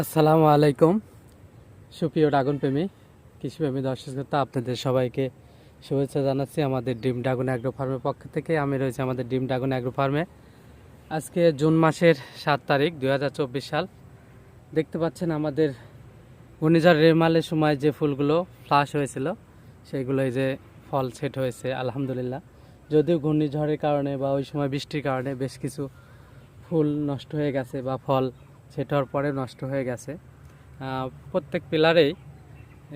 আসসালামু আলাইকুম। সুপ্রিয় ড্রাগন প্রেমী কৃষিপ্রেমী দর্শক শ্রোতা, আপনাদের সবাইকে শুভেচ্ছা জানাচ্ছি আমাদের ডিম ড্রাগন অ্যাগ্রো ফার্মের পক্ষ থেকে। আমি রয়েছি আমাদের ডিম ড্রাগন অ্যাগ্রো ফার্মে। আজকে জুন মাসের সাত তারিখ দু হাজার চব্বিশ সাল। দেখতে পাচ্ছেন আমাদের ঘূর্ণিঝড় রেমালের সময় যে ফুলগুলো ফ্লাশ হয়েছিল, সেইগুলো এই যে ফল সেট হয়েছে, আলহামদুলিল্লাহ। যদিও ঘূর্ণিঝড়ের কারণে বা ওই সময় বৃষ্টির কারণে বেশ কিছু ফুল নষ্ট হয়ে গেছে বা ফল সেট হওয়ার পরে নষ্ট হয়ে গেছে। প্রত্যেক পিলারেই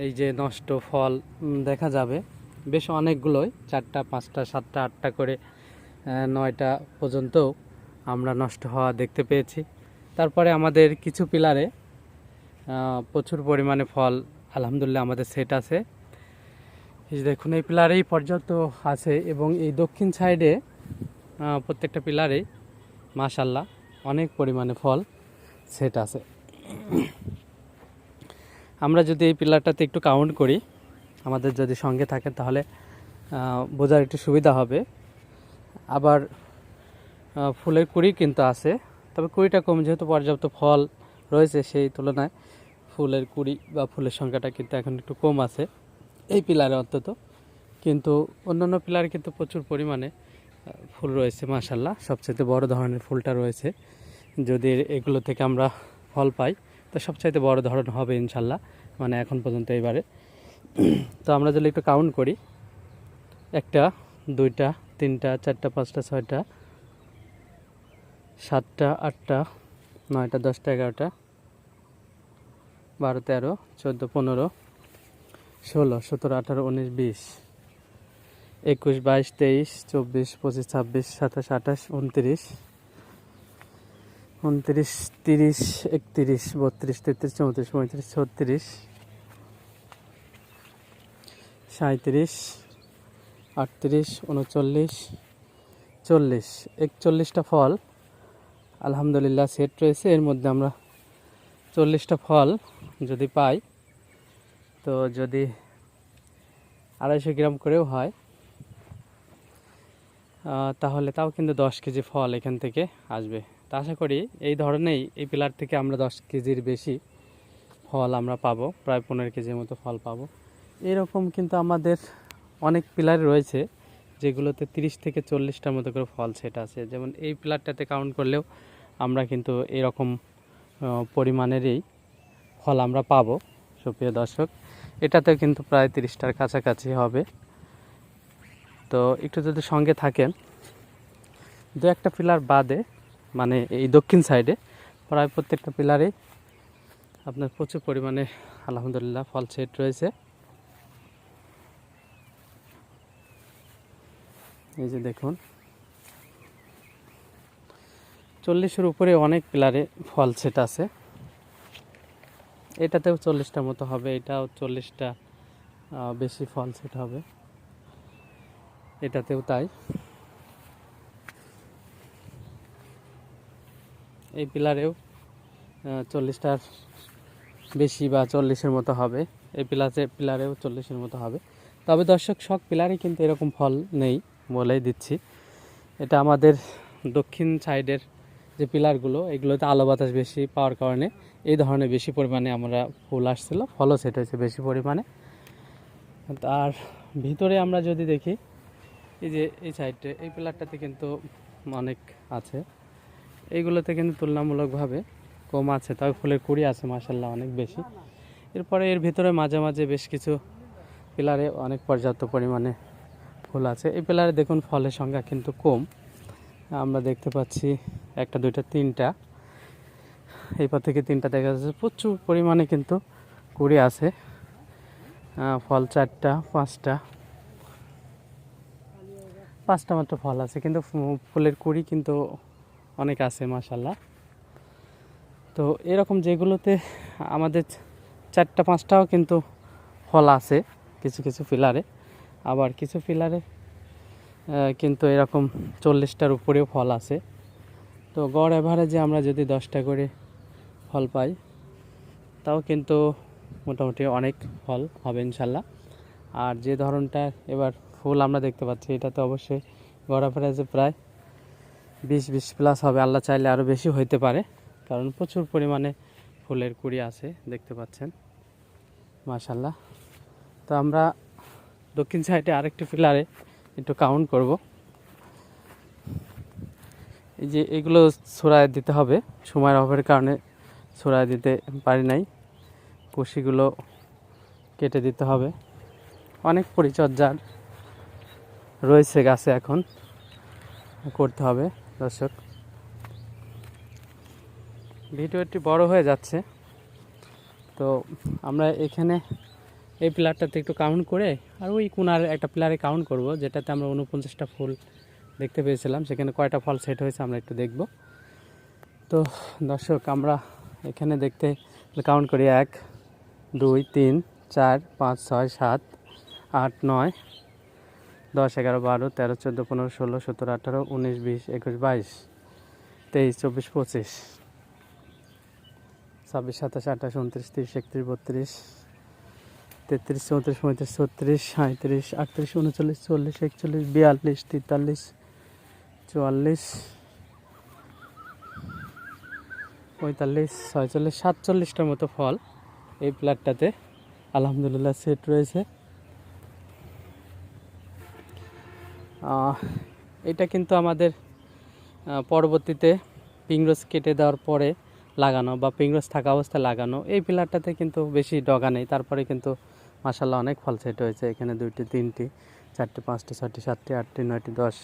এই যে নষ্ট ফল দেখা যাবে। বেশ অনেকগুলোই, চারটা, পাঁচটা, সাতটা, আটটা করে নয়টা পর্যন্ত আমরা নষ্ট হওয়া দেখতে পেয়েছি। তারপরে আমাদের কিছু পিলারে প্রচুর পরিমাণে ফল, আলহামদুলিল্লাহ আমাদের সেট আছে। দেখুন, এই পিলারেই পর্যাপ্ত আছে এবং এই দক্ষিণ সাইডে প্রত্যেকটা পিলারেই মাশাল্লাহ অনেক পরিমাণে ফল। সেট আছে। আমরা যদি এই পিলারটাতে একটু কাউন্ট করি, আমাদের যদি সঙ্গে থাকে তাহলে বোঝার একটু সুবিধা হবে। আবার ফুলের কুড়ি কিন্তু আছে, তবে কুড়িটা কম যেহেতু পর্যাপ্ত ফল রয়েছে সেই তুলনায় ফুলের কুড়ি বা ফুলের সংখ্যাটা কিন্তু এখন একটু কম আছে এই পিলারে অন্তত। কিন্তু অন্যান্য পিলারে কিন্তু প্রচুর পরিমাণে ফুল রয়েছে মাসাল্লাহ সবচেয়ে বড় ধরনের ফুলটা রয়েছে। যদি এগুলো থেকে আমরা ফল পাই, তো সবচাইতে বড় ধরন হবে ইনশাল্লাহ মানে এখন পর্যন্ত এবারে। তো আমরা যদি একটু কাউন্ট করি, একটা, দুইটা, তিনটা, চারটা, পাঁচটা, ছয়টা, সাতটা, আটটা, নয়টা, দশটা, এগারোটা, বারো, তেরো, চোদ্দ, পনেরো, ষোলো, সতেরো, আঠারো, উনিশ, বিশ, একুশ, বাইশ, তেইশ, চব্বিশ, পঁচিশ, ছাব্বিশ, সাতাশ, আঠাশ, উনত্রিশ উনত্রিশ, তিরিশ, একত্রিশ, বত্রিশ, তেত্রিশ, চৌত্রিশ, পঁয়ত্রিশ, ছত্রিশ সাঁত্রিশ আটত্রিশ, উনচল্লিশ, চল্লিশ, একচল্লিশটা ফল। আলহামদুলিল্লাহ সেট রয়েছে, এর মধ্যে আমরা চল্লিশটা ফল যদি পাই, তো যদি আড়াইশো গ্রাম করেও হয় তাহলে তাও কিন্তু দশ কেজি ফল এখান থেকে আসবে। তা আশা করি এই ধরনেরই এই পিলার থেকে আমরা দশ কেজির বেশি ফল আমরা পাবো, প্রায় পনেরো কেজির মতো ফল পাবো। এরকম কিন্তু আমাদের অনেক পিলার রয়েছে যেগুলোতে তিরিশ থেকে চল্লিশটার মতো করে ফল সেট আছে। যেমন এই পিলারটাতে কাউন্ট করলেও আমরা কিন্তু এরকম পরিমাণেরই ফল আমরা পাবো, সুপ্রিয় দর্শক। এটাতেও কিন্তু প্রায় তিরিশটার কাছাকাছি হবে। তো একটু যদি সঙ্গে থাকেন, দু একটা পিলার বাদে মানে এই দক্ষিণ সাইডে প্রায় প্রত্যেকটা পিলারেই আপনার প্রচুর পরিমাণে আলহামদুলিল্লাহ ফল সেট রয়েছে। এই যে দেখুন। চল্লিশের উপরে অনেক পিলারে ফল সেট আছে। এটাতেও চল্লিশটার মতো হবে, এটাও চল্লিশটা বেশি ফল সেট হবে। এটাতেও তাই। এই পিলারেও চল্লিশটার বেশি বা চল্লিশের মতো হবে। এই পিলারে পিলারেও চল্লিশের মতো হবে। তবে দর্শক, সব পিলারে কিন্তু এরকম ফল নেই বলেই দিচ্ছি। এটা আমাদের দক্ষিণ সাইডের যে পিলারগুলো, এগুলোতে আলো বাতাস বেশি পাওয়ার কারণে এই ধরনের বেশি পরিমাণে আমরা ফুল আসছিল। ফলও সেট হয়েছে বেশি পরিমাণে। তার ভিতরে আমরা যদি দেখি, এই যে এই সাইডে, এই পিলারটাতে কিন্তু অনেক আছে। এইগুলোতে কিন্তু তুলনামূলকভাবে কম আছে, তবে ফুলের কুড়ি আছে মাসাল্লাহ অনেক বেশি। এরপরে এর ভিতরে মাঝে মাঝে বেশ কিছু পিলারে অনেক পর্যাপ্ত পরিমাণে ফুল আছে। এই পিলারে দেখুন ফলের সংখ্যা কিন্তু কম। আমরা দেখতে পাচ্ছি একটা, দুইটা, তিনটা। এই পর থেকে তিনটা দেখা যাচ্ছে। প্রচুর পরিমাণে কিন্তু কুড়ি আছে। ফল চারটা, পাঁচটা পাঁচটা মাত্র ফল আছে। কিন্তু ফুলের কুড়ি কিন্তু অনেক আছে মাসাল্লাহ তো এরকম যেগুলোতে আমাদের চারটা, পাঁচটাও কিন্তু ফল আছে, কিছু কিছু ফিলারে। আবার কিছু ফিলারে কিন্তু এরকম চল্লিশটার উপরেও ফল আছে। তো গড় অ্যাভারেজে আমরা যদি দশটা করে ফল পাই, তাও কিন্তু মোটামুটি অনেক ফল হবে ইনশাল্লাহ আর যে ধরনটা এবার ফুল আমরা দেখতে পাচ্ছি, এটা তো অবশ্যই গড় অ্যাভারেজে প্রায় বিশ বিশ প্লাস হবে। আল্লাহ চাইলে আরও বেশি হইতে পারে। কারণ প্রচুর পরিমাণে ফুলের কুড়ি আছে, দেখতে পাচ্ছেন। মাশাল্লাহ তো আমরা দক্ষিণ সাইডে আরেকটি পিলারে একটু কাউন্ট করব। এই যে এগুলো ছড়ায় দিতে হবে। সময়ের অভাবের কারণে ছড়ায় দিতে পারি নাই। কুশিগুলো কেটে দিতে হবে। অনেক পরিচর্যার রয়েছে গাছে এখন। করতে হবে। দর্শক ভিডিওটি বড় হয়ে যাচ্ছে। তো আমরা এখানে এই প্লারটাতে একটু কাউন্ট করে আর ওই কোনার একটা প্লারে কাউন্ট করব, যেটাতে আমরা উনপঞ্চাশটা ফুল দেখতে পেয়েছিলাম। সেখানে কয়টা ফল সেট হয়েছে আমরা একটু দেখব। তো দর্শক, আমরা এখানে দেখতে কাউন্ট করি এক, দুই, তিন, চার, পাঁচ, ছয়, সাত, আট, নয় দশ, এগারো, বারো, তেরো, চোদ্দ, পনেরো, ষোলো, সতেরো, আঠারো, উনিশ, বিশ, একুশ, বাইশ, তেইশ, চব্বিশ, পঁচিশ, ছাব্বিশ, সাতাশ, আঠাশ, উনত্রিশ, তিরিশ, একত্রিশ, বত্রিশ, তেত্রিশ, চৌত্রিশ, পঁয়ত্রিশ, ছত্রিশ সাঁত্রিশ আটত্রিশ, উনচল্লিশ, চল্লিশ, একচল্লিশ, বিয়াল্লিশ, তেতাল্লিশ, চুয়াল্লিশ, পঁয়তাল্লিশ, ছয়চল্লিশ, সাতচল্লিশটার মতো ফল এই প্লাটটাতে আলহামদুলিল্লাহ সেট রয়েছে। এটা কিন্তু আমাদের পরবর্তীতে পিংরোজ কেটে দেওয়ার পরে লাগানো বা পিংরোজ থাকা অবস্থায় লাগানো, এই পিলারটাতে কিন্তু বেশি ডগা নেই। তারপরে কিন্তু মাসাল্লাহ অনেক ফল সেট হয়েছে। এখানে দুইটি, তিনটি, চারটি, পাঁচটি, ছয়টি, সাতটি, আটটি, নয়টি, দশ,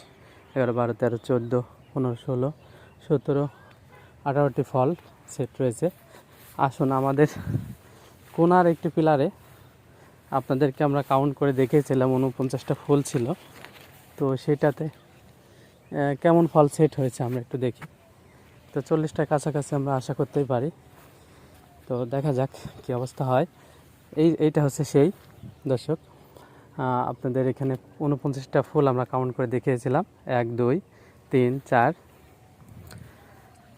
এগারো, বারো, তেরো, চোদ্দ, পনেরো, ষোলো, সতেরো, আঠারোটি ফল সেট রয়েছে। আসুন আমাদের কোনার একটি পিলারে আপনাদেরকে আমরা কাউন্ট করে দেখিয়েছিলাম, উনপঞ্চাশটা ফুল ছিল। তো সেটাতে কেমন ফল সেট হয়েছে আমরা একটু দেখি। তো চল্লিশটার কাছাকাছি আমরা আশা করতেই পারি। তো দেখা যাক কী অবস্থা হয়। এই, এইটা হচ্ছে সেই, দর্শক। আপনাদের এখানে উনপঞ্চাশটা ফুল আমরা কাউন্ট করে দেখিয়েছিলাম। এক, দুই, তিন, চার,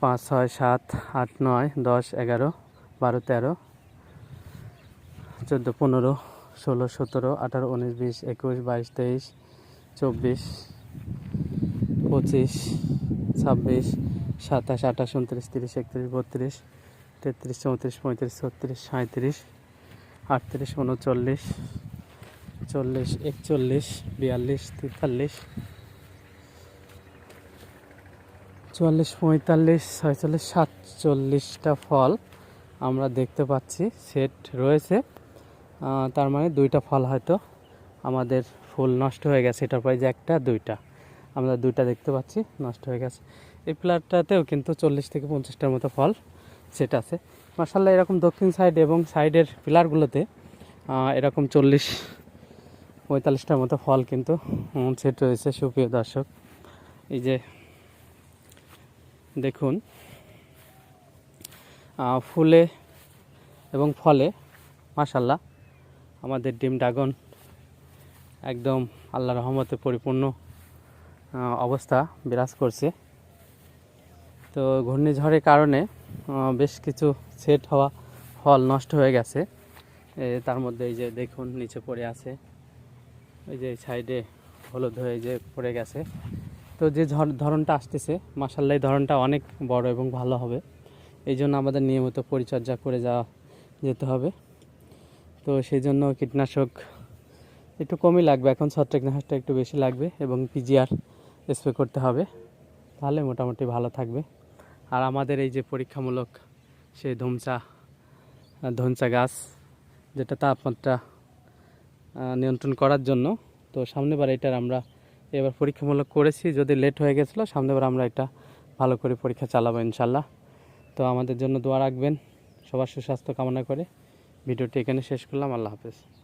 পাঁচ, ছয়, সাত, আট, নয়, দশ, এগারো, বারো, তেরো, চোদ্দ, পনেরো, ষোলো, সতেরো, আঠারো, উনিশ, বিশ, একুশ, বাইশ, তেইশ চব্বিশ, পঁচিশ, ছাব্বিশ, সাতাশ, আঠাশ, উনত্রিশ, তিরিশ, একত্রিশ, বত্রিশ, তেত্রিশ, চৌত্রিশ, পঁয়ত্রিশ, ছত্রিশ সাঁত্রিশ আটত্রিশ, উনচল্লিশ, চল্লিশ, একচল্লিশ, বিয়াল্লিশ, তেতাল্লিশ, চুয়াল্লিশ, পঁয়তাল্লিশ, ছয়চল্লিশ, সাতচল্লিশটা ফল আমরা দেখতে পাচ্ছি, সেট রয়েছে। তার মানে দুইটা ফল হয়তো আমাদের ফুল নষ্ট হয়ে গেছে, এটার প্রাইজ একটা, দুইটা। আমরা দুইটা দেখতে পাচ্ছি, নষ্ট হয়ে গেছে। এই প্লারটাতেও কিন্তু চল্লিশ থেকে পঞ্চাশটার মতো ফল সেট আছে। মার্শাল্লাহ এরকম দক্ষিণ সাইড এবং সাইডের পিলারগুলোতে এরকম চল্লিশ, পঁয়তাল্লিশটার মতো ফল কিন্তু সেট রয়েছে, সুপ্রিয় দর্শক। এই যে, দেখুন ফুলে এবং ফলে মাশাল্লাহ আমাদের ডিম ড্রাগন একদম আল্লাহ রহমতে পরিপূর্ণ অবস্থা বিরাজ করছে। তো ঘূর্ণিঝড়ের কারণে বেশ কিছু সেট হওয়া ফল নষ্ট হয়ে গেছে। তার মধ্যে এই যে দেখুন, নিচে পড়ে আছে। ওই যে সাইডে হলুদ হয়ে যে পড়ে গেছে। তো যে ঝড়- ধরনটা আসতেছে মাসাল্লাহ এই ধরনটা অনেক বড় এবং ভালো হবে। এই জন্য আমাদের নিয়মিত পরিচর্যা করে যাওয়া, যেতে হবে। তো সেই জন্য কীটনাশক একটু কমই লাগবে। এখন ছত্রাকনাশকটা একটু বেশি লাগবে এবং পিজিআর স্প্রে করতে হবে। তাহলে মোটামুটি ভালো থাকবে। আর আমাদের এই যে পরীক্ষামূলক সেই ধুমচা, ধনচা গাছ, যেটা তাপমাত্রা নিয়ন্ত্রণ করার জন্য, তো সামনেবার এটার আমরা এবার পরীক্ষামূলক করেছি। যদি লেট হয়ে গেছিল, সামনেবার আমরা এটা ভালো করে পরীক্ষা চালাবো ইনশাল্লাহ। তো আমাদের জন্য দোয়া রাখবেন। সবার সুস্বাস্থ্য কামনা করে ভিডিওটি এখানে শেষ করলাম। আল্লাহ হাফেজ।